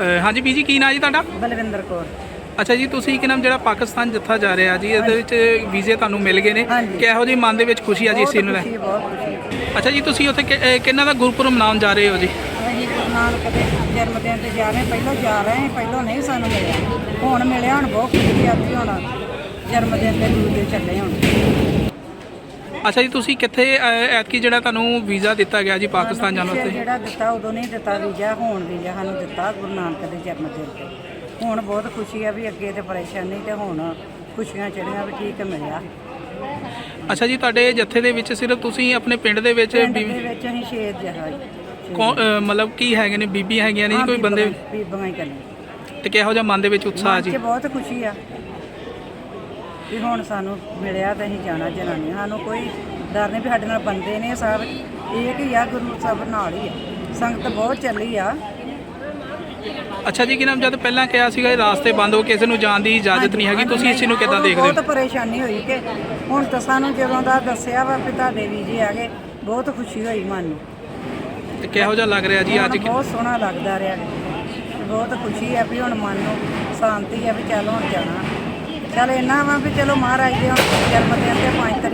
ਹਾਂਜੀ ਬੀਜੀ ਕੀ ਨਾਂ ਜੀ ਤੁਹਾਡਾ? ਬਲਵਿੰਦਰ ਕੌਰ। ਅੱਛਾ ਜੀ ਤੁਸੀਂ ਕਿ ਨਾਮ ਜਿਹੜਾ ਪਾਕਿਸਤਾਨ ਜੱਥਾ ਜਾ ਰਿਹਾ ਜੀ ਇਹਦੇ ਵਿੱਚ ਵੀਜ਼ੇ ਤੁਹਾਨੂੰ ਮਿਲ ਗਏ ਨੇ। ਹਾਂਜੀ। ਕਿਹੋ ਜੀ ਮਨ ਦੇ ਵਿੱਚ ਖੁਸ਼ੀ ਆ ਜੀ ਇਸ ਚੀਜ਼ ਨੂੰ ਲੈ? ਖੁਸ਼ੀ ਬਹੁਤ ਖੁਸ਼ੀ। ਅੱਛਾ ਜੀ ਤੁਸੀਂ ਉੱਥੇ ਕਿ- ਅਹ ਕਿਹਨਾਂ ਦਾ ਗੁਰਪੁਰਬ ਮਨਾਉਣ ਜਾ ਰਹੇ ਹੋ ਜੀ? ਅਸੀਂ ਗੁਰੂ ਨਾਨਕ ਦੇ ਜਨਮ ਦਿਨ ਤੇ ਜਾ ਰਹੇ ਪਹਿਲਾਂ ਜਾ ਰਹੇ ਪਹਿਲਾਂ ਨਹੀਂ ਸਾਨੂੰ ਮਿਲਿਆ। ਹੁਣ ਮਿਲਿਆ ਹੁਣ ਬਹੁਤ ਖੁਸ਼ੀ ਆ ਵੀ ਹੁਣ ਜਨਮ ਦਿਨ ਤੇ ਗੁਰੂ ਦੇ ਚੱਲੇ ਹੁਣ। ਅੱਛਾ ਜੀ ਤੁਸੀਂ ਕਿੱਥੇ ਅਹ, ਐਤਕੀ ਜਿਹੜਾ ਤੁਹਾਨੂੰ ਵੀਜ਼ਾ ਦਿੱਤਾ ਗਿਆ ਜੀ ਪਾਕਿਸਤਾਨ ਜਾਣ ਵਾਸਤੇ? ਜਿਹੜਾ ਦਿੱਤਾ ਉਦੋਂ ਨਹੀਂ ਦਿੱਤਾ ਵੀਜ਼ਾ ਹੁਣ ਵੀਜ਼ਾ ਸਾਨੂੰ ਦਿੱਤਾ ਗੁਰੂ ਨਾਨਕ ਦੇ ਜਨਮ ਦਿਨ ਤੇ। ਹੁਣ ਬਹੁਤ ਖੁਸ਼ੀ ਆ ਵੀ ਅੱਗੇ ਤੇ ਪਰੇਸ਼ਾਨੀ ਤੇ ਹੁਣ ਖੁਸ਼ੀਆਂ ਚੜੀਆਂ ਵੀ ਠੀਕ ਮਿਲਿਆ। ਅੱਛਾ ਜੀ ਤੁਹਾਡੇ ਜੱਥੇ ਦੇ ਵਿੱਚ ਸਿਰਫ ਤੁਸੀਂ ਆਪਣੇ ਪਿੰਡ ਦੇ ਵਿੱਚ ਪਿੰਡ ਦੇ ਵਿੱਚ ਅਸੀਂ ਸ਼ੇਰ ਜਹਾਜ਼ ਕੌਣ- ਅਹ, ਮਤਲਬ ਕੀ ਹੈਗੇ ਨੇ ਬੀਬੀਆਂ ਹੈਗੀਆਂ ਨੇ ਜੀ ਕੋਈ ਬੰਦੇ? ਬੀਬੀਆਂ ਹੀ ਕਰਨੇ ਤੇ ਕਿਹੋ ਜਿਹਾ ਮਨ ਦੇ ਵਿੱਚ ਉਤਸ਼ਾਹ ਜੀ? 'ਚ ਬਹੁਤ ਖੁਸ਼ੀ ਆ। ਵੀ ਹੁਣ ਸਾਨੂੰ ਮਿਲਿਆ ਤਾਂ ਅਸੀਂ ਜਾਣਾ ਜਨਾਨੀ ਸਾਨੂੰ ਕੋਈ ਡਰ ਨਹੀਂ ਵੀ ਸਾਡੇ ਨਾਲ ਬੰਦੇ ਨੇ ਸਭ। ਇਹ ਕਿ ਆ ਗੁਰੂ ਸਭ ਨਾਲ ਹੀ ਆ। ਸੰਗਤ ਬਹੁਤ ਚੱਲੀ ਆ। ਅੱਛਾ ਜੀ ਕਿ ਨਾਮ? ਜਦ ਪਹਿਲਾਂ ਕਿਹਾ ਸੀਗਾ ਇਹ ਰਾਸਤੇ ਬੰਦ ਹੋ ਕਿਸੇ ਨੂੰ ਜਾਣ ਦੀ ਇਜਾਜ਼ਤ ਨਹੀਂ ਹੈਗੀ ਤੁਸੀਂ ਇਸ ਨੂੰ ਕਿੱਦਾਂ ਦੇਖਦੇ ਹੋ ਬਹੁਤ ਪਰੇਸ਼ਾਨੀ ਹੋਈ ਕਿ ਹੁਣ ਤਾਂ ਸਾਨੂੰ ਜਦੋਂ ਦਾ ਦੱਸਿਆ ਵਾ ਵੀ ਤੁਹਾਡੇ ਵੀਜ਼ੇ ਆ ਗਏ ਬਹੁਤ ਖੁਸ਼ੀ ਹੋਈ ਮਨ ਨੂੰ। ਤੇ ਕਿਹੋ ਜਿਹਾ ਲੱਗ ਰਿਹਾ ਜੀ ਅੱਜ ਹੁਣ ਬਹੁਤ ਸੋਹਣਾ ਲੱਗਦਾ ਰਿਹਾ। ਬਹੁਤ ਖੁਸ਼ੀ ਆ ਵੀ ਹੁਣ ਮਨ ਨੂੰ ਸ਼ਾਂਤੀ ਆ ਵੀ ਚੱਲ ਹੁਣ ਜਾਣਾ। ਚੱਲ ਇੰਨਾ ਵਾ ਵੀ ਚਲੋ ਮਹਾਰਾਜ ਦੇ ਜਨਮ ਦਿਨ ਤੇ 5